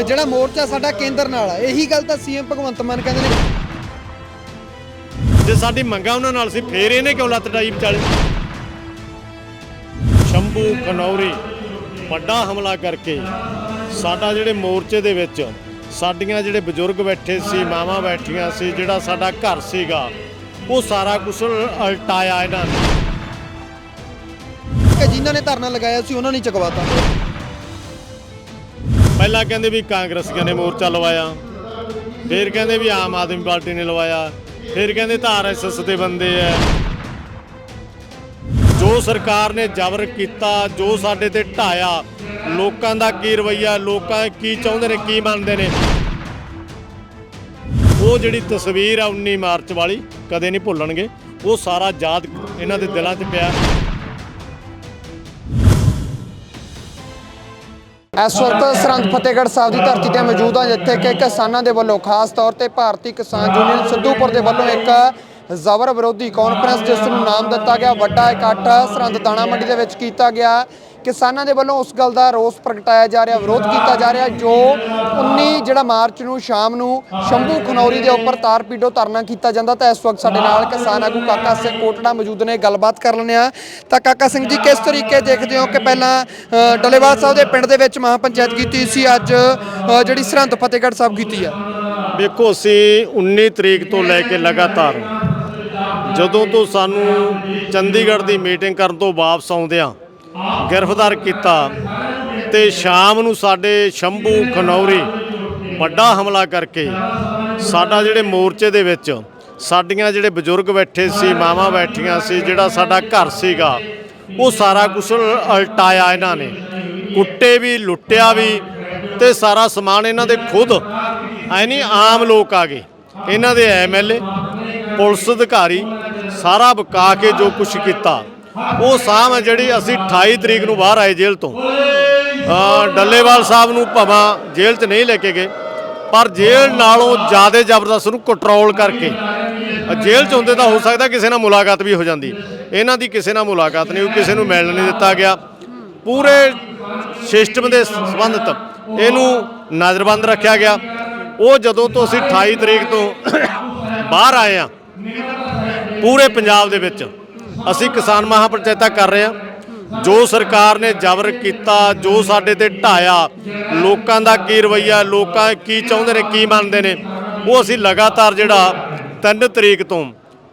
ਤੇ ਜਿਹੜਾ ਮੋਰਚਾ ਸਾਡਾ ਕੇਂਦਰ ਨਾਲ ਆ ਇਹੀ ਗੱਲ ਤਾਂ ਸੀਐਮ ਭਗਵੰਤ ਮਾਨ ਕਹਿੰਦੇ ਨੇ। ਜੇ ਸਾਡੀ ਮੰਗਾਂ ਉਹਨਾਂ ਨਾਲ ਸੀ ਫੇਰ ਇਹਨੇ ਕਿਉਂ ਲੱਤ ਡਾਈ ਵਿਚਾਲੇ? ਸ਼ੰਭੂ ਖਨੌਰੀ ਵੱਡਾ ਹਮਲਾ ਕਰਕੇ ਸਾਡਾ ਜਿਹੜੇ ਮੋਰਚੇ ਦੇ ਵਿੱਚ ਸਾਡੀਆਂ ਜਿਹੜੇ ਬਜ਼ੁਰਗ ਬੈਠੇ ਸੀ ਮਾਵਾਂ ਬੈਠੀਆਂ ਸੀ ਜਿਹੜਾ ਸਾਡਾ ਘਰ ਸੀਗਾ ਉਹ ਸਾਰਾ ਕੁਝ ਉਲਟਾਇਆ ਇਹਨਾਂ ਨੇ। ਕਿ ਜਿਨ੍ਹਾਂ ਨੇ ਧਰਨਾ ਲਗਾਇਆ ਸੀ ਉਹਨਾਂ ਨੇ ਚਕਵਾਤਾ। ਪਹਿਲਾਂ ਕਹਿੰਦੇ ਵੀ ਕਾਂਗਰਸੀਆਂ ਨੇ ਮੋਰਚਾ ਲਵਾਇਆ, ਫਿਰ ਕਹਿੰਦੇ ਵੀ ਆਮ ਆਦਮੀ ਪਾਰਟੀ ਨੇ ਲਵਾਇਆ, ਫਿਰ ਕਹਿੰਦੇ ਤਾਂ ਆਰਐਸਐਸ ਦੇ ਬੰਦੇ ਐ। ਜੋ ਸਰਕਾਰ ਨੇ ਜ਼ਬਰ ਕੀਤਾ, ਜੋ ਸਾਡੇ ਤੇ ਢਾਇਆ, ਲੋਕਾਂ ਦਾ ਕੀ ਰਵਈਆ, ਲੋਕਾਂ ਕੀ ਚਾਹੁੰਦੇ ਨੇ, ਕੀ ਮੰਨਦੇ ਨੇ? ਉਹ ਜਿਹੜੀ ਤਸਵੀਰ ਆ 19 ਮਾਰਚ ਵਾਲੀ, ਕਦੇ ਨਹੀਂ ਭੁੱਲਣਗੇ, ਉਹ ਸਾਰਾ ਯਾਦ ਇਹਨਾਂ ਦੇ ਦਿਲਾਂ 'ਚ ਪਿਆ। ਇਸ ਵਕਤ ਸਰਹੰਦ ਫਤਿਹਗੜ੍ਹ ਸਾਹਿਬ ਦੀ ਧਰਤੀ ਤੇ ਮੌਜੂਦ ਹਾਂ, ਜਿੱਥੇ ਕਿ ਕਿਸਾਨਾਂ ਦੇ ਵੱਲੋਂ ਖਾਸ ਤੌਰ ਤੇ ਭਾਰਤੀ ਕਿਸਾਨ ਯੂਨੀਅਨ ਸਿੱਧੂਪੁਰ ਦੇ ਵੱਲੋਂ ਇੱਕ ਜ਼ਬਰ ਵਿਰੋਧੀ ਕਾਨਫਰੰਸ ਜਿਸ ਨੂੰ ਨਾਮ ਦਿੱਤਾ ਗਿਆ, ਵੱਡਾ ਇਕੱਠ ਸਰਹੰਦ ਦਾਣਾ ਮੰਡੀ ਦੇ ਵਿੱਚ ਕੀਤਾ ਗਿਆ। ਕਿਸਾਨਾਂ ਦੇ ਵੱਲੋਂ ਉਸ ਗੱਲ ਦਾ ਰੋਸ ਪ੍ਰਗਟਾਇਆ ਜਾ ਰਿਹਾ ਵਿਰੋਧ ਕੀਤਾ ਜਾ ਰਿਹਾ ਜੋ 19 ਜਿਹੜਾ ਮਾਰਚ ਨੂੰ ਸ਼ਾਮ ਨੂੰ ਸ਼ੰਭੂ ਖਨੌਰੀ ਦੇ ਉੱਪਰ ਤਾਰ ਪੀਡੋ ਧਰਨਾ ਕੀਤਾ ਜਾਂਦਾ ਤਾਂ ਇਸ ਵਕਤ ਸਾਡੇ ਨਾਲ ਕਿਸਾਨ ਆਗੂ ਕਾਕਾ ਸਿੰਘ ਕੋਟੜਾ ਮੌਜੂਦ ਨੇ ਗੱਲਬਾਤ ਕਰ ਲੈਂਦੇ ਆ ਤਾਂ ਕਾਕਾ ਸਿੰਘ ਜੀ ਕਿਸ ਤਰੀਕੇ ਦੇਖਦੇ ਹੋ ਕਿ ਪਹਿਲਾਂ ਅ, ਡੱਲੇਵਾਲ ਸਾਹਿਬ ਦੇ ਪਿੰਡ ਦੇ ਵਿੱਚ ਮਹਾ ਪੰਚਾਇਤ ਕੀਤੀ ਸੀ ਅੱਜ ਜਿਹੜੀ ਸਰਹੰਦ ਫਤਿਹਗੜ੍ਹ ਸਾਹਿਬ ਕੀਤੀ ਆ? ਵੇਖੋ ਅਸੀਂ 19 ਤਰੀਕ ਤੋਂ ਲੈ ਕੇ ਲਗਾਤਾਰ ਜਦੋਂ ਤੋਂ ਸਾਨੂੰ ਚੰਡੀਗੜ੍ਹ ਦੀ ਮੀਟਿੰਗ ਕਰਨ ਤੋਂ ਵਾਪਸ ਆਉਂਦੇ ਆਉਂਦਿਆਂ ਗ੍ਰਿਫਤਾਰ ਕੀਤਾ ਤੇ ਸ਼ਾਮ ਨੂੰ ਸਾਡੇ ਸ਼ੰਭੂ ਖਨੌਰੀ ਵੱਡਾ ਹਮਲਾ ਕਰਕੇ ਸਾਡਾ ਜਿਹੜੇ ਮੋਰਚੇ ਦੇ ਵਿੱਚ ਸਾਡੀਆਂ ਜਿਹੜੇ ਬਜ਼ੁਰਗ ਬੈਠੇ ਸੀ, ਮਾਵਾਂ ਬੈਠੀਆਂ ਸੀ, ਜਿਹੜਾ ਸਾਡਾ ਘਰ ਸੀਗਾ, ਉਹ ਸਾਰਾ ਕੁਝ ਉਲਟਾਇਆ ਇਹਨਾਂ ਨੇ। ਕੁੱਟੇ ਵੀ, ਲੁੱਟਿਆ ਵੀ ਤੇ ਸਾਰਾ ਸਮਾਨ ਇਹਨਾਂ ਦੇ ਖੁਦ, ਐ ਨਹੀਂ ਆਮ ਲੋਕ ਆ ਗਏ। ਇਹਨਾਂ ਦੇ ਐਮਐਲਏ ਪੁਲਿਸ ਅਧਿਕਾਰੀ ਸਾਰਾ ਬਕਾ ਕੇ ਜੋ ਕੁਝ ਕੀਤਾ ਉਹ ਸਾਹ ਹੈ ਜਿਹੜੀ ਅਸੀਂ 28 ਤਰੀਕ ਨੂੰ ਬਾਹਰ ਆਏ ਜੇਲ੍ਹ ਤੋਂ। ਡੱਲੇਵਾਲ ਸਾਹਿਬ ਨੂੰ ਭਵਾਂ ਜੇਲ੍ਹ 'ਚ ਨਹੀਂ ਲੈ ਕੇ ਗਏ, ਪਰ ਜੇਲ੍ਹ ਨਾਲੋਂ ਜ਼ਿਆਦਾ ਜ਼ਬਰਦਸਤ ਨੂੰ ਕੰਟਰੋਲ ਕਰਕੇ। ਜੇਲ੍ਹ 'ਚ ਹੁੰਦੇ ਤਾਂ ਹੋ ਸਕਦਾ ਕਿਸੇ ਨਾਲ ਮੁਲਾਕਾਤ ਵੀ ਹੋ ਜਾਂਦੀ। ਇਹਨਾਂ ਦੀ ਕਿਸੇ ਨਾਲ ਮੁਲਾਕਾਤ ਨਹੀਂ ਹੋਈ, ਕਿਸੇ ਨੂੰ ਮਿਲਣ ਨਹੀਂ ਦਿੱਤਾ ਗਿਆ। ਪੂਰੇ ਸਿਸਟਮ ਦੇ ਸੰਬੰਧਿਤ ਇਹਨੂੰ ਨਜ਼ਰਬੰਦ ਰੱਖਿਆ ਗਿਆ। ਉਹ ਜਦੋਂ ਤੋਂ ਅਸੀਂ 28 ਤਰੀਕ ਤੋਂ ਬਾਹਰ ਆਏ ਆ ਪੂਰੇ ਪੰਜਾਬ ਦੇ ਵਿੱਚ ਅਸੀਂ ਕਿਸਾਨ ਮਹਾਪੰਚਾਇਤਾਂ ਕਰ ਰਹੇ ਹਾਂ। ਜੋ ਸਰਕਾਰ ਨੇ ਜ਼ਬਰ ਕੀਤਾ, ਜੋ ਸਾਡੇ ਤੇ ਢਾਇਆ, ਲੋਕਾਂ ਦਾ ਕੀ ਰਵਈਆ, ਲੋਕਾਂ ਕੀ ਚਾਹੁੰਦੇ ਨੇ, ਕੀ ਮੰਨਦੇ ਨੇ, ਉਹ ਅਸੀਂ ਲਗਾਤਾਰ ਜਿਹੜਾ 3 ਤਰੀਕ ਤੋਂ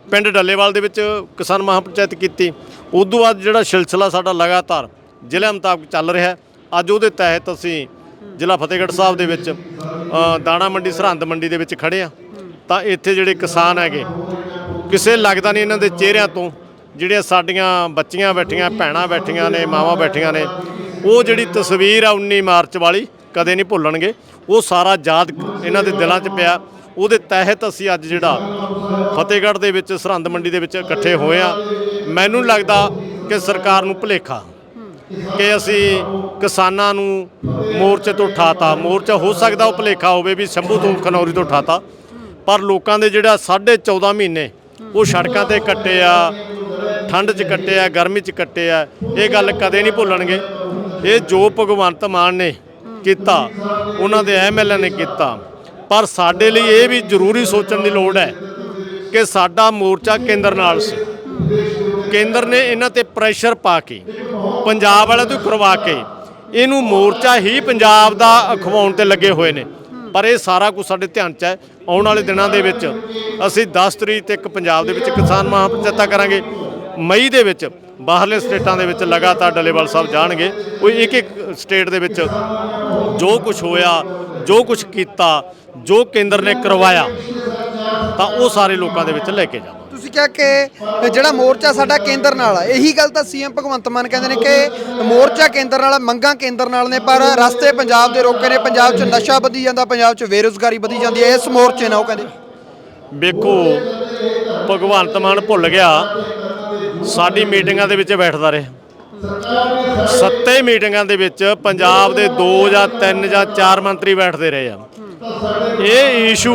ਪਿੰਡ ਡੱਲੇਵਾਲ ਦੇ ਵਿੱਚ ਕਿਸਾਨ ਮਹਾਪੰਚਾਇਤ ਕੀਤੀ। ਉਦੋਂ ਬਾਅਦ ਜਿਹੜਾ ਸਿਲਸਿਲਾ ਸਾਡਾ ਲਗਾਤਾਰ ਜ਼ਿਲ੍ਹੇ ਮੁਤਾਬਕ ਚੱਲ ਰਿਹਾ ਹੈ। ਅੱਜ ਉਹਦੇ ਤਹਿਤ ਅਸੀਂ ਜ਼ਿਲ੍ਹਾ ਫਤਿਹਗੜ੍ਹ ਸਾਹਿਬ ਦੇ ਵਿੱਚ ਦਾਣਾ ਮੰਡੀ, ਸਰਹੰਦ ਮੰਡੀ ਦੇ ਵਿੱਚ ਖੜੇ ਆ ਤਾਂ ਇੱਥੇ ਜਿਹੜੇ ਕਿਸਾਨ ਹੈਗੇ, ਕਿਸੇ ਲੱਗਦਾ ਨਹੀਂ ਇਹਨਾਂ ਦੇ ਚਿਹਰਿਆਂ ਤੋਂ ਜਿਹੜੀਆਂ ਸਾਡੀਆਂ ਬੱਚੀਆਂ ਬੈਠੀਆਂ, ਭੈਣਾਂ ਬੈਠੀਆਂ ਨੇ, ਮਾਵਾਂ ਬੈਠੀਆਂ ਨੇ, ਉਹ ਜਿਹੜੀ ਤਸਵੀਰ ਆ 19 ਮਾਰਚ ਵਾਲੀ ਕਦੇ ਨਹੀਂ ਭੁੱਲਣਗੇ। ਉਹ ਸਾਰਾ ਯਾਦ ਇਹਨਾਂ ਦੇ ਦਿਲਾਂ 'ਚ ਪਿਆ। ਉਹਦੇ ਤਹਿਤ ਅਸੀਂ ਅੱਜ ਜਿਹੜਾ ਫਤਿਹਗੜ੍ਹ ਦੇ ਵਿੱਚ, ਸਰਹੰਦ ਮੰਡੀ ਦੇ ਵਿੱਚ ਇਕੱਠੇ ਹੋਏ ਆ ਮੈਨੂੰ ਲੱਗਦਾ ਕਿ ਸਰਕਾਰ ਨੂੰ ਭੁਲੇਖਾ ਕਿ ਅਸੀਂ ਕਿਸਾਨਾਂ ਨੂੰ ਮੋਰਚੇ ਤੋਂ ਉਠਾਤਾ। ਮੋਰਚਾ ਹੋ ਸਕਦਾ ਉਹ ਭੁਲੇਖਾ ਹੋਵੇ ਵੀ ਸ਼ੰਭੂ ਤੋਂ ਖਨੌਰੀ ਤੋਂ ਉਠਾਤਾ, ਪਰ ਲੋਕਾਂ ਦੇ ਜਿਹੜਾ 14.5 ਮਹੀਨੇ ਉਹ ਸੜਕਾਂ ਤੇ ਕੱਟੇ ਆ ਠੰਡ 'ਚ ਕੱਟੇ ਆ, ਗਰਮੀ 'ਚ ਕੱਟੇ ਆ, ਇਹ ਗੱਲ ਕਦੇ ਨਹੀਂ ਭੁੱਲਣਗੇ। ਇਹ ਜੋ ਭਗਵੰਤ ਮਾਨ ਨੇ ਕੀਤਾ, ਉਹਨਾਂ ਦੇ ਐਮਐਲਏ ਨੇ ਕੀਤਾ। ਪਰ ਸਾਡੇ ਲਈ ਇਹ ਵੀ ਜ਼ਰੂਰੀ ਸੋਚਣ ਦੀ ਲੋੜ ਹੈ ਕਿ ਸਾਡਾ ਮੋਰਚਾ ਕੇਂਦਰ ਨਾਲ ਸੀ। ਕੇਂਦਰ ਨੇ ਇਹਨਾਂ ਤੇ ਪ੍ਰੈਸ਼ਰ ਪਾ ਕੇ, ਪੰਜਾਬ ਵਾਲਿਆਂ ਤੋਂ ਕਰਵਾ ਕੇ, ਇਹਨੂੰ ਮੋਰਚਾ ਹੀ ਪੰਜਾਬ ਦਾ ਅਖਵਾਉਣ ਤੇ ਲੱਗੇ ਹੋਏ ਨੇ। ਪਰ ਇਹ ਸਾਰਾ ਕੁਝ ਸਾਡੇ ਧਿਆਨ 'ਚ ਹੈ। ਆਉਣ ਵਾਲੇ ਦਿਨਾਂ ਦੇ ਵਿੱਚ ਅਸੀਂ 10 ਤਰੀਕ ਤੱਕ ਪੰਜਾਬ ਦੇ ਵਿੱਚ ਕਿਸਾਨ ਮਹਾਪੰਚਾਇਤਾਂ ਕਰਾਂਗੇ। ਮਈ ਦੇ ਵਿੱਚ ਬਾਹਰਲੇ ਸਟੇਟਾਂ ਦੇ ਵਿੱਚ ਲਗਾਤਾਰ ਡੱਲੇਵਾਲ ਸਾਹਿਬ ਜਾਣਗੇ। ਉਹ ਇੱਕ ਇੱਕ ਸਟੇਟ ਦੇ ਵਿੱਚ ਜੋ ਕੁਝ ਹੋਇਆ ਜੋ ਕੁਝ ਕੀਤਾ ਜੋ ਕੇਂਦਰ ਨੇ ਕਰਵਾਇਆ ਤਾਂ ਉਹ ਸਾਰੇ ਲੋਕਾਂ ਦੇ ਵਿੱਚ ਲੈ ਕੇ ਜਾਵਾਂਗੇ। ਤੁਸੀਂ ਕਿਹਾ ਕਿ ਜਿਹੜਾ ਮੋਰਚਾ ਸਾਡਾ ਕੇਂਦਰ ਨਾਲ ਆ ਇਹੀ ਗੱਲ ਤਾਂ ਸੀਐਮ ਭਗਵੰਤ ਮਾਨ ਕਹਿੰਦੇ ਨੇ ਕਿ ਮੋਰਚਾ ਕੇਂਦਰ ਨਾਲ ਮੰਗਾਂ ਕੇਂਦਰ ਨਾਲ ਨੇ ਪਰ ਰਸਤੇ ਪੰਜਾਬ ਦੇ ਰੋਕੇ ਨੇ ਪੰਜਾਬ 'ਚ ਨਸ਼ਾ ਵਧੀ ਜਾਂਦਾ ਪੰਜਾਬ 'ਚ ਬੇਰੁਜ਼ਗਾਰੀ ਵਧੀ ਜਾਂਦੀ ਹੈ ਇਸ ਮੋਰਚੇ ਨਾਲ ਉਹ ਕਹਿੰਦੇ ਵੇਖੋ ਭਗਵੰਤ ਮਾਨ ਭੁੱਲ ਗਿਆ। ਸਾਡੀ ਮੀਟਿੰਗਾਂ ਦੇ ਵਿੱਚ ਬੈਠਦਾ ਰਿਹਾ। ਸੱਤੇ ਮੀਟਿੰਗਾਂ ਦੇ ਵਿੱਚ ਪੰਜਾਬ ਦੇ 2 ਜਾਂ 3 ਜਾਂ 4 ਮੰਤਰੀ ਬੈਠਦੇ ਰਹੇ ਆ। ਇਹ ਇਸ਼ੂ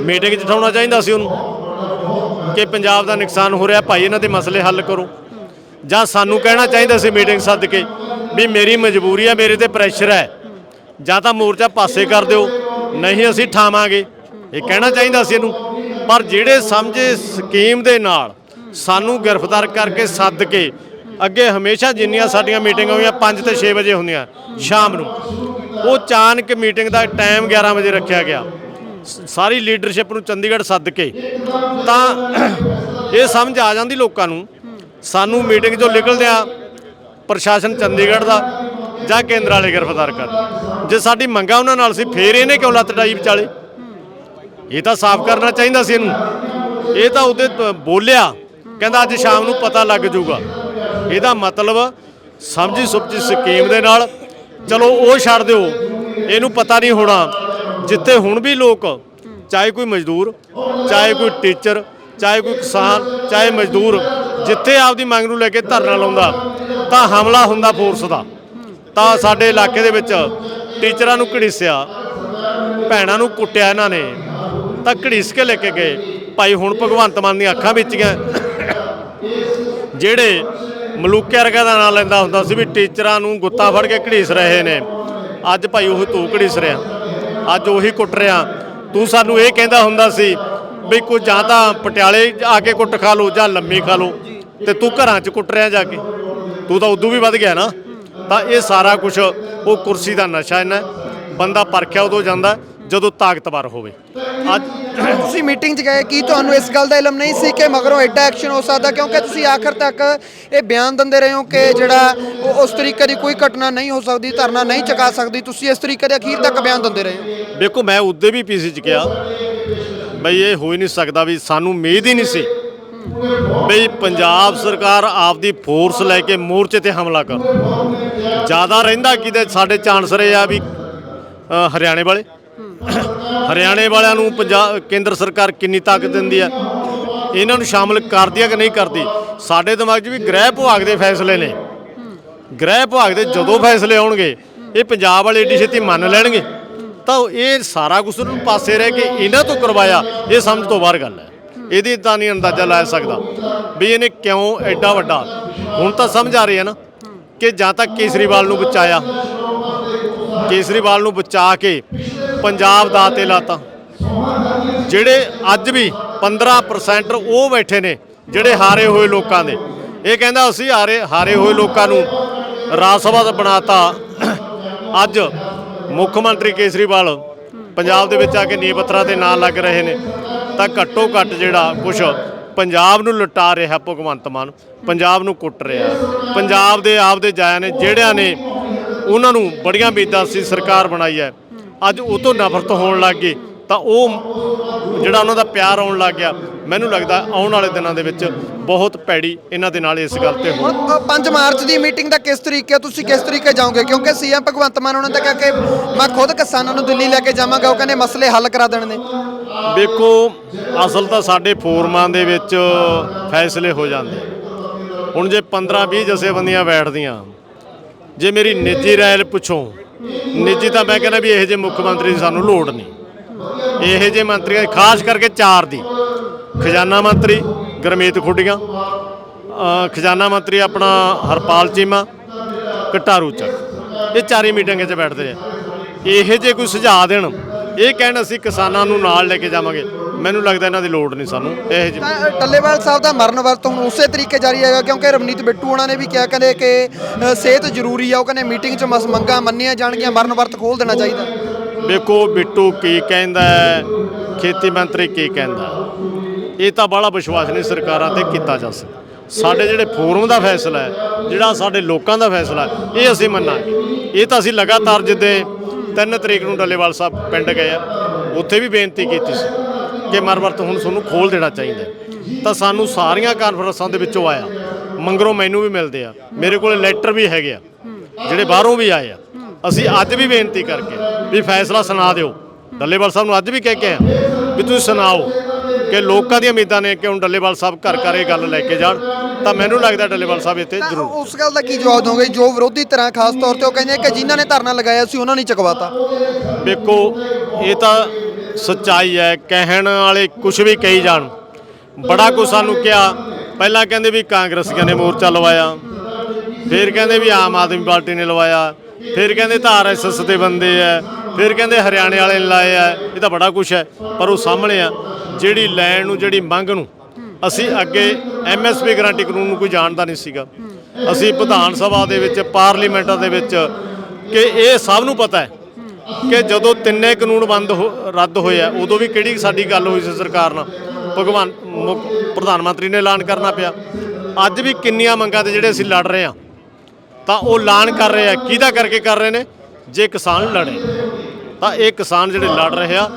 ਮੀਟਿੰਗ 'ਚ ਉਠਾਉਣਾ ਚਾਹੀਦਾ ਸੀ ਉਹਨੂੰ, ਕਿ ਪੰਜਾਬ ਦਾ ਨੁਕਸਾਨ ਹੋ ਰਿਹਾ, ਭਾਈ ਇਹਨਾਂ ਦੇ ਮਸਲੇ ਹੱਲ ਕਰੋ। ਜਾਂ ਸਾਨੂੰ ਕਹਿਣਾ ਚਾਹੀਦਾ ਸੀ ਮੀਟਿੰਗ ਸੱਦ ਕੇ ਵੀ ਮੇਰੀ ਮਜਬੂਰੀ ਹੈ ਮੇਰੇ ਤੇ ਪ੍ਰੈਸ਼ਰ ਹੈ ਜਾਂ ਤਾਂ ਮੋਰਚਾ ਪਾਸੇ ਕਰ ਦਿਓ, ਨਹੀਂ ਅਸੀਂ ਠਾਵਾਂਗੇ। ਇਹ ਕਹਿਣਾ ਚਾਹੀਦਾ ਸੀ ਇਹਨੂੰ। ਪਰ ਜਿਹੜੇ ਸਮਝੇ ਸਕੀਮ ਦੇ ਨਾਲ ਸਾਨੂੰ ਗ੍ਰਿਫਤਾਰ ਕਰਕੇ ਸੱਦ ਕੇ ਅੱਗੇ ਹਮੇਸ਼ਾ ਜਿੰਨੀਆਂ ਸਾਡੀਆਂ ਮੀਟਿੰਗਾਂ ਹੋਈਆਂ 5 ਤੇ 6 ਵਜੇ ਹੁੰਦੀਆਂ, ਸ਼ਾਮ ਨੂੰ। ਉਹ ਅਚਾਨਕ ਮੀਟਿੰਗ ਦਾ ਟਾਈਮ 11 ਵਜੇ ਰੱਖਿਆ ਗਿਆ। ਸਾਰੀ ਲੀਡਰਸ਼ਿਪ ਨੂੰ ਚੰਡੀਗੜ੍ਹ ਸੱਦ ਕੇ। ਤਾਂ ਇਹ ਸਮਝ ਆ ਜਾਂਦੀ ਲੋਕਾਂ ਨੂੰ, ਸਾਨੂੰ ਮੀਟਿੰਗ ਚੋਂ ਨਿਕਲਦਿਆਂ ਪ੍ਰਸ਼ਾਸਨ ਚੰਡੀਗੜ੍ਹ ਦਾ ਜਾਂ ਕੇਂਦਰ ਵਾਲੇ ਗ੍ਰਿਫਤਾਰ ਕਰ ਜੇ ਸਾਡੀ ਮੰਗਾਂ ਉਹਨਾਂ ਨਾਲ ਸੀ, ਫੇਰ ਇਹਨੇ ਕਿਉਂ ਲੱਤ ਡਾਈ ਵਿਚਾਲੇ? ਇਹ ਤਾਂ ਸਾਫ਼ ਕਰਨਾ ਚਾਹੀਦਾ ਸੀ ਇਹਨੂੰ। ਇਹ ਤਾਂ ਉਹਦੇ ਬੋਲਿਆ ਕਹਿੰਦਾ ਅੱਜ ਸ਼ਾਮ ਨੂੰ ਪਤਾ ਲੱਗ ਜਾਊਗਾ। ਇਹਦਾ ਮਤਲਬ ਸਮਝੀ ਸੁਪਜੀ ਸਕੀਮ ਦੇ ਨਾਲ, ਚਲੋ ਉਹ ਛੱਡ ਦਿਓ, ਇਹਨੂੰ ਪਤਾ ਨਹੀਂ ਹੋਣਾ। ਜਿੱਥੇ ਹੁਣ ਵੀ ਲੋਕ, ਚਾਹੇ ਕੋਈ ਮਜ਼ਦੂਰ, ਚਾਹੇ ਕੋਈ ਟੀਚਰ, ਚਾਹੇ ਕੋਈ ਕਿਸਾਨ, ਚਾਹੇ ਮਜ਼ਦੂਰ, ਜਿੱਥੇ ਆਪਦੀ ਮੰਗ ਨੂੰ ਲੈ ਕੇ ਧਰਨਾ ਲਾਉਂਦਾ, ਤਾਂ ਹਮਲਾ ਹੁੰਦਾ ਫੋਰਸ ਦਾ। ਤਾਂ ਸਾਡੇ ਇਲਾਕੇ ਦੇ ਵਿੱਚ ਟੀਚਰਾਂ ਨੂੰ ਘੜੀਸਿਆ, ਭੈਣਾਂ ਨੂੰ ਕੁੱਟਿਆ ਇਹਨਾਂ ਨੇ। ਤਾਂ ਘੜੀਸ ਕੇ ਲੈ ਕੇ ਗਏ। ਭਾਈ ਹੁਣ ਭਗਵੰਤ ਮਾਨ ਦੀਆਂ ਅੱਖਾਂ ਵਿੱਚ ਗਿਆ ਜਿਹੜੇ ਮਲੂਕਿਆ ਵਰਗਾ ਦਾ ਨਾਂ ਲੈਂਦਾ ਹੁੰਦਾ ਸੀ ਵੀ ਟੀਚਰਾਂ ਨੂੰ ਗੁੱਤਾ ਫੜ ਕੇ ਘੜੀਸ ਰਹੇ ਨੇ। ਅੱਜ ਭਾਈ ਉਹ ਤੂੰ ਘੜੀਸ ਰਿਹਾ। ਅੱਜ ਉਹੀ ਕੁੱਟ ਰਿਹਾ। ਤੂੰ ਸਾਨੂੰ ਇਹ ਕਹਿੰਦਾ ਹੁੰਦਾ ਸੀ ਵੀ ਕੋਈ ਜਾਂ ਤਾਂ ਪਟਿਆਲੇ ਆ ਕੇ ਕੁੱਟ ਖਾ ਲਓ ਜਾਂ ਲੰਮੀ ਖਾ ਲਓ ਤੇ ਤੂੰ ਘਰਾਂ 'ਚ ਕੁੱਟ ਰਿਹਾ ਜਾ ਕੇ। ਤੂੰ ਤਾਂ ਉਦੋਂ ਵੀ ਵੱਧ ਗਿਆ ਨਾ। ਤਾਂ ਇਹ ਸਾਰਾ ਕੁਝ ਉਹ ਕੁਰਸੀ ਦਾ ਨਸ਼ਾ ਇਹਨਾਂ ਬੰਦਾ ਪਰਖਿਆ ਉਦੋਂ ਜਾਂਦਾ। ਜਦੋਂ ਤਾਕਤਵਰ ਹੋਵੇ। ਅੱਜ ਤੁਸੀਂ ਮੀਟਿੰਗ 'ਚ ਗਏ ਕੀ ਤੁਹਾਨੂੰ ਇਸ ਗੱਲ ਦਾ ਇਲਮ ਨਹੀਂ ਸੀ ਕਿ ਮਗਰੋਂ ਐਡਾ ਐਕਸ਼ਨ ਹੋ ਸਕਦਾ? ਕਿਉਂਕਿ ਤੁਸੀਂ ਆਖਰ ਤੱਕ ਇਹ ਬਿਆਨ ਦਿੰਦੇ ਰਹੇ ਹੋ ਕਿ ਜਿਹੜਾ ਉਹ ਉਸ ਤਰੀਕੇ ਦੀ ਕੋਈ ਘਟਨਾ ਨਹੀਂ ਹੋ ਸਕਦੀ ਧਰਨਾ ਨਹੀਂ ਚੁਕਾ ਸਕਦੀ। ਤੁਸੀਂ ਇਸ ਤਰੀਕੇ ਦੇ ਅਖੀਰ ਤੱਕ ਬਿਆਨ ਦਿੰਦੇ ਰਹੇ ਹੋ। ਦੇਖੋ ਮੈਂ ਉਦੋਂ ਵੀ ਪੀਸੀ ਚ ਕਿਹਾ ਬਈ ਇਹ ਹੋ ਹੀ ਨਹੀਂ ਸਕਦਾ ਵੀ ਸਾਨੂੰ ਉਮੀਦ ਹੀ ਨਹੀਂ ਸੀ ਬਈ ਪੰਜਾਬ ਸਰਕਾਰ ਆਪਦੀ ਫੋਰਸ ਲੈ ਕੇ ਮੋਰਚੇ ਤੇ ਹਮਲਾ ਕਰ। ਜ਼ਿਆਦਾ ਰਹਿੰਦਾ ਕਿਤੇ ਸਾਡੇ ਚਾਂਸਰ ਆ ਵੀ ਹਰਿਆਣੇ ਵਾਲੇ ਹਰਿਆਣੇ ਵਾਲਿਆਂ ਨੂੰ ਪੰਜਾਬ ਕੇਂਦਰ ਸਰਕਾਰ ਕਿੰਨੀ ਤਾਕਤ ਦਿੰਦੀ ਆ ਇਹਨਾਂ ਨੂੰ ਸ਼ਾਮਲ ਕਰਦੀ ਆ ਕਿ ਨਹੀਂ ਕਰਦੀ? ਸਾਡੇ ਦਿਮਾਗ 'ਚ ਵੀ ਗ੍ਰਹਿ ਵਿਭਾਗ ਦੇ ਫੈਸਲੇ ਨੇ। ਗ੍ਰਹਿ ਵਿਭਾਗ ਦੇ ਜਦੋਂ ਫੈਸਲੇ ਆਉਣਗੇ, ਇਹ ਪੰਜਾਬ ਵਾਲੇ ਏਡੀ ਛੇਤੀ ਮੰਨ ਲੈਣਗੇ। ਤਾਂ ਇਹ ਸਾਰਾ ਕੁਝ ਉਹਨਾਂ ਨੂੰ ਪਾਸੇ ਰਹਿ ਕੇ ਇਹਨਾਂ ਤੋਂ ਕਰਵਾਇਆ, ਇਹ ਸਮਝ ਤੋਂ ਬਾਹਰ ਗੱਲ ਹੈ। ਇਹਦੀ ਤਾਂ ਨਹੀਂ ਅੰਦਾਜ਼ਾ ਲਾ ਸਕਦਾ ਵੀ ਇਹਨੇ ਕਿਉਂ ਐਡਾ ਵੱਡਾ। ਹੁਣ ਤਾਂ ਸਮਝ ਆ ਰਹੀ ਹੈ ਨਾ ਕਿ ਜਾਂ ਤਾਂ ਕੇਸਰੀਵਾਲ ਨੂੰ ਬਚਾਇਆ, ਕੇਸਰੀਵਾਲ ਨੂੰ ਬਚਾ ਕੇ ਪੰਜਾਬ ਦਾ ਤੇ ਲਾਤਾ। ਜਿਹੜੇ ਅੱਜ ਵੀ 15% ਉਹ ਬੈਠੇ ਨੇ, ਜਿਹੜੇ ਹਾਰੇ ਹੋਏ ਲੋਕਾਂ ਦੇ। ਇਹ ਕਹਿੰਦਾ ਅਸੀਂ ਹਾਰੇ ਹਾਰੇ ਹੋਏ ਲੋਕਾਂ ਨੂੰ ਰਾਜ ਸਭਾ ਦਾ ਬਣਾਤਾ। ਅੱਜ ਮੁੱਖ ਮੰਤਰੀ ਕੇਸਰੀਵਾਲ ਪੰਜਾਬ ਦੇ ਵਿੱਚ ਆ ਕੇ ਨੀਂਹ ਪੱਥਰਾਂ ਤੇ ਨਾਂ ਲੱਗ ਰਹੇ ਨੇ। ਤਾਂ ਘੱਟੋ ਘੱਟ ਜਿਹੜਾ ਕੁਝ ਪੰਜਾਬ ਨੂੰ ਲੁਟਾ ਰਿਹਾ ਭਗਵੰਤ ਮਾਨ, ਪੰਜਾਬ ਨੂੰ ਕੁੱਟ ਰਿਹਾ। ਪੰਜਾਬ ਦੇ ਆਪ ਦੇ ਜਾਇਆ ਨੇ, ਜਿਹੜਿਆਂ ਨੇ ਉਹਨਾਂ ਨੂੰ ਬੜੀਆਂ ਉਮੀਦਾਂ ਸੀ ਸਰਕਾਰ ਬਣਾਈ ਹੈ। ਅੱਜ ਉਹ ਤੋਂ ਨਫ਼ਰਤ ਹੋਣ ਲੱਗ ਗਈ ਤਾਂ ਉਹ ਜਿਹੜਾ ਉਹਨਾਂ ਦਾ ਪਿਆਰ ਆਉਣ ਲੱਗ ਗਿਆ ਮੈਨੂੰ ਲੱਗਦਾ ਆਉਣ ਵਾਲੇ ਦਿਨਾਂ ਦੇ ਵਿੱਚ ਬਹੁਤ ਭੈੜੀ ਇਹਨਾਂ ਦੇ ਨਾਲ ਇਸ ਗੱਲ ਤੇ ਹੋ ਹੁਣ 5 ਮਾਰਚ ਦੀ ਮੀਟਿੰਗ ਦਾ ਕਿਸ ਤਰੀਕੇ ਤੁਸੀਂ ਕਿਸ ਤਰੀਕੇ ਜਾਓਗੇ? ਕਿਉਂਕਿ ਸੀਐਮ ਭਗਵੰਤ ਮਾਨ ਉਹਨਾਂ ਨੇ ਤਾਂ ਕਿਹਾ ਕਿ ਮੈਂ ਖੁਦ ਕਿਸਾਨਾਂ ਨੂੰ ਦਿੱਲੀ ਲੈ ਕੇ ਜਾਵਾਂਗਾ ਉਹ ਕਹਿੰਦੇ ਮਸਲੇ ਹੱਲ ਕਰਾ ਦੇਣ ਨੇ ਵੇਖੋ ਅਸਲ ਤਾਂ ਸਾਡੇ ਫੋਰਮਾਂ ਦੇ ਵਿੱਚ ਫੈਸਲੇ ਹੋ ਜਾਂਦੇ ਹੁਣ ਜੇ 15 20 ਜਥੇਬੰਦੀਆਂ ਬੈਠਦੀਆਂ ਜੇ ਮੇਰੀ ਨਿੱਜੀ ਰਾਏ ਪੁੱਛੋ ਨਿੱਜੀ ਤਾਂ ਮੈਂ ਕਹਿੰਦਾ ਵੀ ਇਹੋ ਜਿਹੇ ਮੁੱਖ ਮੰਤਰੀ ਦੀ ਸਾਨੂੰ ਲੋੜ ਨਹੀਂ। ਇਹੋ ਜਿਹੇ ਮੰਤਰੀਆਂ ਖਾਸ ਕਰਕੇ ਚਾਰ ਦੀ। ਖਜ਼ਾਨਾ ਮੰਤਰੀ ਗਰਮੀਤ ਖੁੱਡੀਆਂ ਖਜ਼ਾਨਾ ਮੰਤਰੀ ਆਪਣਾ ਹਰਪਾਲ ਚੀਮਾ ਕਟਾਰੂ ਚੱਕ। ਇਹ ਚਾਰੀ ਮੀਟਿੰਗਾਂ 'ਚ ਬੈਠਦੇ ਆ। ਇਹੋ ਜਿਹੇ ਕੋਈ ਸੁਝਾਅ ਦੇਣ। ਇਹ ਕਹਿਣ ਅਸੀਂ ਕਿਸਾਨਾਂ ਨੂੰ ਨਾਲ ਲੈ ਕੇ ਜਾਵਾਂਗੇ। ਮੈਨੂੰ ਲੱਗਦਾ ਇਹਨਾਂ ਦੀ ਲੋੜ ਨਹੀਂ ਸਾਨੂੰ ਇਹੋ ਜਿਹੇ ਤਾਂ ਟੱਲੇਵਾਲ ਸਾਹਿਬ ਦਾ ਮਰਨ ਵਰਤ ਹੁਣ ਉਸੇ ਤਰੀਕੇ ਜਾਰੀ ਹੈਗਾ ਕਿਉਂਕਿ ਰਵਨੀਤ ਬਿੱਟੂ ਉਹਨਾਂ ਨੇ ਵੀ ਕਿਹਾ ਕਹਿੰਦੇ ਕਿ ਅ, ਸਿਹਤ ਜ਼ਰੂਰੀ ਆ ਉਹ ਕਹਿੰਦੇ ਮੀਟਿੰਗ 'ਚ ਮਸ ਮੰਗਾਂ ਮੰਨੀਆਂ ਜਾਣਗੀਆਂ ਮਰਨ ਵਰਤ ਖੋਲ ਦੇਣਾ ਚਾਹੀਦਾ। ਵੇਖੋ ਬਿੱਟੂ ਕੀ ਕਹਿੰਦਾ ਹੈ, ਖੇਤੀ ਮੰਤਰੀ ਕੀ ਕਹਿੰਦਾ ਹੈ। ਇਹ ਤਾਂ ਬੜਾ ਵਿਸ਼ਵਾਸ ਨਹੀਂ ਸਰਕਾਰਾਂ ਤੇ ਕੀਤਾ ਜਾ ਸਕਦਾ। ਸਾਡੇ ਜਿਹੜੇ ਫੋਰਮ ਦਾ ਫੈਸਲਾ ਹੈ ਜਿਹੜਾ ਸਾਡੇ ਲੋਕਾਂ ਦਾ ਫੈਸਲਾ ਹੈ ਇਹ ਅਸੀਂ ਮੰਨਾਂਗੇ। ਇਹ ਤਾਂ ਅਸੀਂ ਲਗਾਤਾਰ ਜਿੱਦੇ 3 ਤਰੀਕ ਨੂੰ ਡੱਲੇਵਾਲ ਸਾਹਿਬ ਪਿੰਡ ਗਏ ਆ ਉੱਥੇ ਵੀ ਬੇਨਤੀ ਕੀਤੀ ਸੀ। ਕਿ ਮਰਵਰਤ ਹੁਣ ਤੁਹਾਨੂੰ ਖੋਲ ਦੇਣਾ ਚਾਹੀਦਾ। ਤਾਂ ਸਾਨੂੰ ਸਾਰੀਆਂ ਕਾਨਫਰੰਸਾਂ ਦੇ ਵਿੱਚੋਂ ਆਇਆ ਮੰਗਰੋਂ ਮੈਨੂੰ ਵੀ ਮਿਲਦੇ ਆ ਮੇਰੇ ਕੋਲ ਲੈਟਰ ਵੀ ਹੈਗੇ ਆ ਜਿਹੜੇ ਬਾਹਰੋਂ ਵੀ ਆਏ ਆ। ਅਸੀਂ ਅੱਜ ਵੀ ਬੇਨਤੀ ਕਰਕੇ ਵੀ ਫੈਸਲਾ ਸੁਣਾ ਦਿਓ। ਡੱਲੇਵਾਲ ਸਾਹਿਬ ਨੂੰ ਅੱਜ ਵੀ ਕਹਿ ਕੇ ਆ ਵੀ ਤੁਸੀਂ ਸੁਣਾਓ ਕਿ ਲੋਕਾਂ ਦੀਆਂ ਉਮੀਦਾਂ ਨੇ ਕਿ ਹੁਣ ਡੱਲੇਵਾਲ ਸਾਹਿਬ ਘਰ ਘਰ ਇਹ ਗੱਲ ਲੈ ਕੇ ਜਾਣ। ਤਾਂ ਮੈਨੂੰ ਲੱਗਦਾ ਡੱਲੇਵਾਲ ਸਾਹਿਬ ਇੱਥੇ ਜ਼ਰੂਰ। ਉਸ ਗੱਲ ਦਾ ਕੀ ਜਵਾਬ ਦੋਗੇ? ਜੋ ਵਿਰੋਧੀ ਤਰ੍ਹਾਂ ਖਾਸ ਤੌਰ ਤੇ ਉਹ ਕਹਿੰਦੇ ਕਿ ਜਿਨ੍ਹਾਂ ਨੇ ਧਰਨਾ ਲਗਾਇਆ ਸੀ ਉਹਨਾਂ ਨੇ ਚਕਵਾਤਾ। ਵੇਖੋ ਇਹ ਤਾਂ ਸੱਚਾਈ ਹੈ, ਕਹਿਣ ਵਾਲੇ ਕੁਝ ਵੀ ਕਹੀ ਜਾਣ। ਬੜਾ ਕੁਝ ਸਾਨੂੰ ਕਿਹਾ। ਪਹਿਲਾਂ ਕਹਿੰਦੇ ਵੀ ਕਾਂਗਰਸੀਆਂ ਨੇ ਮੋਰਚਾ ਲਵਾਇਆ। ਫਿਰ ਕਹਿੰਦੇ ਵੀ ਆਮ ਆਦਮੀ ਪਾਰਟੀ ਨੇ ਲਵਾਇਆ। ਫਿਰ ਕਹਿੰਦੇ ਤਾਂ ਆਰਐਸਐਸ ਦੇ ਬੰਦੇ ਆ। ਫਿਰ ਕਹਿੰਦੇ ਹਰਿਆਣੇ ਵਾਲੇ ਨੇ ਲਾਏ ਆ। ਇਹ ਤਾਂ ਬੜਾ ਕੁਝ ਹੈ, ਪਰ ਉਹ ਸਾਹਮਣੇ ਆ। ਜਿਹੜੀ ਲੈਣ ਨੂੰ, ਜਿਹੜੀ ਮੰਗ ਨੂੰ ਅਸੀਂ ਅੱਗੇ ਐਮਐਸਪੀ ਗਾਰੰਟੀ ਕਾਨੂੰਨ ਨੂੰ ਕੋਈ ਜਾਣਦਾ ਨਹੀਂ ਸੀਗਾ। ਅਸੀਂ ਵਿਧਾਨ ਸਭਾ ਦੇ ਵਿੱਚ, ਪਾਰਲੀਮੈਂਟਾਂ ਦੇ ਵਿੱਚ, ਕਿ ਇਹ ਸਭ ਨੂੰ ਪਤਾ ਹੈ। ਕਿ ਜਦੋਂ ਤਿੰਨੇ ਕਾਨੂੰਨ ਬੰਦ ਹੋ- ਰੱਦ ਹੋਏ ਆ ਉਦੋਂ ਵੀ ਕਿਹੜੀ ਸਾਡੀ ਗੱਲ ਹੋਈ ਸੀ ਸਰਕਾਰ ਨਾਲ? ਭਗਵਾਨ ਮੁੱਖ ਪ੍ਰਧਾਨ ਮੰਤਰੀ ਨੇ ਐਲਾਨ ਕਰਨਾ ਪਿਆ। ਅੱਜ ਵੀ ਕਿੰਨੀਆਂ ਮੰਗਾਂ ਤੇ ਜਿਹੜੇ ਅਸੀਂ ਲੜ ਰਹੇ ਆ ਤਾਂ ਉਹ ਐਲਾਨ ਕਰ ਰਹੇ ਆ। ਕਿਹਦਾ ਕਰਕੇ ਕਰ ਰਹੇ ਨੇ? ਜੇ ਕਿਸਾਨ ਲੜੇ ਤਾਂ ਇਹ ਕਿਸਾਨ ਜਿਹੜੇ ਲੜ ਰਹੇ ਆ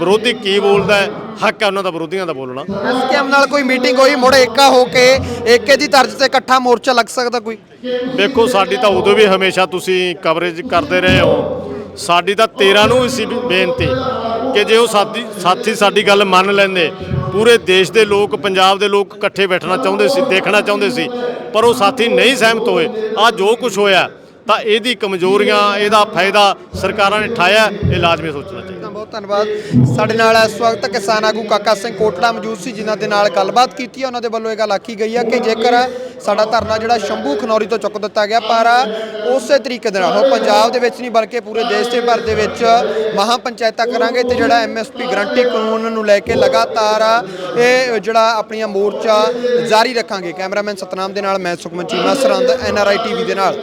ਵਿਰੋਧੀ ਕੀ ਬੋਲਦਾ ਹੈ? ਹੱਕ ਹੈ ਉਹਨਾਂ ਦਾ ਵਿਰੋਧੀਆਂ ਦਾ ਬੋਲਣਾ। ਐਸਕੇਐਮ ਨਾਲ ਕੋਈ ਮੀਟਿੰਗ ਹੋਈ ਮੁੜ ਏਕਾ ਹੋ ਕੇ ਏਕੇ ਦੀ ਤਰਜ਼ ਤੇ ਇਕੱਠਾ ਮੋਰਚਾ ਲੱਗ ਸਕਦਾ ਕੋਈ? ਵੇਖੋ ਸਾਡੀ ਤਾਂ ਉਦੋਂ ਵੀ ਹਮੇਸ਼ਾ ਤੁਸੀਂ ਕਵਰੇਜ ਕਰਦੇ ਰਹੇ ਹੋ। ਸਾਡੀ ਤਾਂ 13 ਨੂੰ ਵੀ ਸੀ ਬੇਨਤੀ ਕਿ ਜੇ ਉਹ ਸਾਥੀ ਸਾਥੀ ਸਾਡੀ ਗੱਲ ਮੰਨ ਲੈਂਦੇ, ਪੂਰੇ ਦੇਸ਼ ਦੇ ਲੋਕ, ਪੰਜਾਬ ਦੇ ਲੋਕ ਇਕੱਠੇ ਬੈਠਣਾ ਚਾਹੁੰਦੇ ਸੀ, ਦੇਖਣਾ ਚਾਹੁੰਦੇ ਸੀ, ਪਰ ਉਹ ਸਾਥੀ ਨਹੀਂ ਸਹਿਮਤ ਹੋਏ। ਆ ਜੋ ਕੁਝ ਹੋਇਆ, ਤਾਂ ਇਹਦੀ ਕਮਜ਼ੋਰੀਆਂ, ਇਹਦਾ ਫਾਇਦਾ ਸਰਕਾਰਾਂ ਨੇ ਠਾਇਆ, ਇਹ ਲਾਜ਼ਮੀ ਸੋਚਣਾ ਚਾਹੀਦਾ। ਬਹੁਤ ਧੰਨਵਾਦ। ਸਾਡੇ ਨਾਲ ਇਸ ਵਕਤ ਕਿਸਾਨ ਆਗੂ ਕਾਕਾ ਸਿੰਘ ਕੋਟੜਾ ਮੌਜੂਦ ਸੀ, ਜਿਨ੍ਹਾਂ ਦੇ ਨਾਲ ਗੱਲਬਾਤ ਕੀਤੀ ਹੈ। ਉਹਨਾਂ ਦੇ ਵੱਲੋਂ ਇਹ ਗੱਲ ਆਖੀ ਗਈ ਹੈ ਕਿ ਜੇਕਰ ਸਾਡਾ ਧਰਨਾ ਜਿਹੜਾ ਸ਼ੰਭੂ ਖਨੌਰੀ ਤੋਂ ਚੁੱਕ ਦਿੱਤਾ ਗਿਆ, ਪਰ ਉਸੇ ਤਰੀਕੇ ਦੇ ਨਾਲ, ਉਹ ਪੰਜਾਬ ਦੇ ਵਿੱਚ ਨਹੀਂ, ਬਲਕਿ ਪੂਰੇ ਦੇਸ਼ ਦੇ ਭਰ ਦੇ ਵਿੱਚ ਮਹਾ ਪੰਚਾਇਤਾਂ ਕਰਾਂਗੇ ਤੇ ਜਿਹੜਾ ਐਮਐਸਪੀ ਗਰੰਟੀ ਕਾਨੂੰਨ ਨੂੰ ਲੈ ਕੇ ਲਗਾਤਾਰ ਇਹ ਜਿਹੜਾ ਆਪਣੀਆਂ ਮੋਰਚਾ ਜਾਰੀ ਰੱਖਾਂਗੇ। ਕੈਮਰਾਮੈਨ ਸਤਨਾਮ ਦੇ ਨਾਲ ਮੈਂ ਸੁਖਮਨ ਚੀਮਾ, ਸਰਹੰਦ ਐਨਆਰਆਈ ਟੀਵੀ ਦੇ ਨਾਲ।